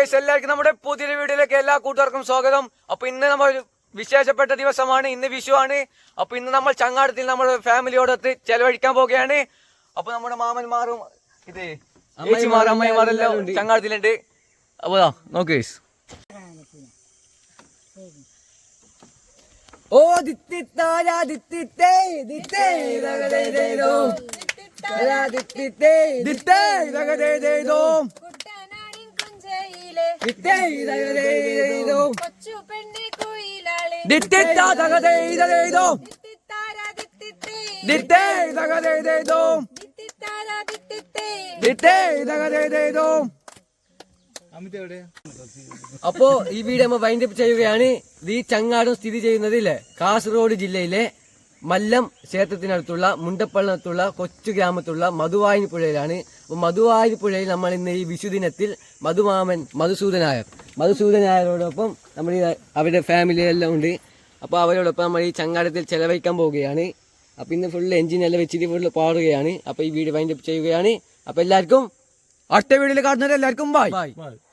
Guys എല്ലാവർക്കും നമ്മുടെ പുതിയ വീഡിയോയിലേക്ക് എല്ലാ കൂട്ടുകാർക്കും സ്വാഗതം. അപ്പൊ ഇന്ന് നമ്മൾ ഒരു വിശേഷപ്പെട്ട ദിവസമാണ്. ഇന്ന് വിഷു ആണ്. അപ്പൊ ഇന്ന് നമ്മൾ ചങ്ങാടത്തിൽ നമ്മൾ ഫാമിലിയോടൊത്ത് ചെലവഴിക്കാൻ പോവുകയാണ്. അപ്പൊ നമ്മുടെ മാമന്മാരും ഇത് ചേച്ചിമാർ എല്ലാം ചങ്ങാടത്തിലുണ്ട്. അപ്പൊ ദാ, നോക്ക് ഗൈസ്. ഓ ദിത്തിത്താര ദിത്തിത്തേ ദിത്തേ ദിത്തേ ദിത്തിത്തേ ദിത്തേ. കുട്ടനാടിൻ കുഞ്ചയിലെ ദിത്തേ ദഗദേദേദോ കൊച്ചു പെണ്ണെ കുയിലാളെ. ദിത്തിത്താര ദിത്തിത്തേ. ദിത്തിത്താര ദിത്തിത്തേ. അപ്പോ ഈ വീഡിയോ നമ്മൾ വൈൻഡപ്പ് ചെയ്യുകയാണ് ഈ ചങ്ങാടം സ്ഥിതി ചെയ്യുന്നത് ഇല്ലേ കാസർഗോഡ് ജില്ലയിലെ മല്ലം ക്ഷേത്രത്തിനടുത്തുള്ള മുണ്ടപ്പള്ളത്തുള്ള കൊച്ചു ഗ്രാമത്തുള്ള മധുവായി പുഴയിലാണ്. മധുവായി പുഴയിൽ നമ്മൾ ഇന്ന് ഈ വിഷുദിനത്തിൽ മധുമാമൻ മധുസൂദനായർ. മധുസൂദനായരോടൊപ്പം നമ്മൾ അവരുടെ ഫാമിലി എല്ലാം ഉണ്ട്. അപ്പോൾ അവരോടൊപ്പം നമ്മൾ ഈ ചങ്ങാടത്തിൽ ചെലവഴിക്കാൻ പോവുകയാണ്. അപ്പോൾ ഇന്ന് ഫുള്ള് എൻജിനെല്ലാം വെച്ചിട്ട് ഫുള്ള് പാടുകയാണ്. അപ്പോൾ ഈ വീഡിയോ വൈൻഡപ്പ് ചെയ്യുകയാണ്. അപ്പോൾ എല്ലാവർക്കും അടുത്ത വീഡിയോയിൽ കാണുന്നവരെ എല്ലാവർക്കും ബൈ ബൈ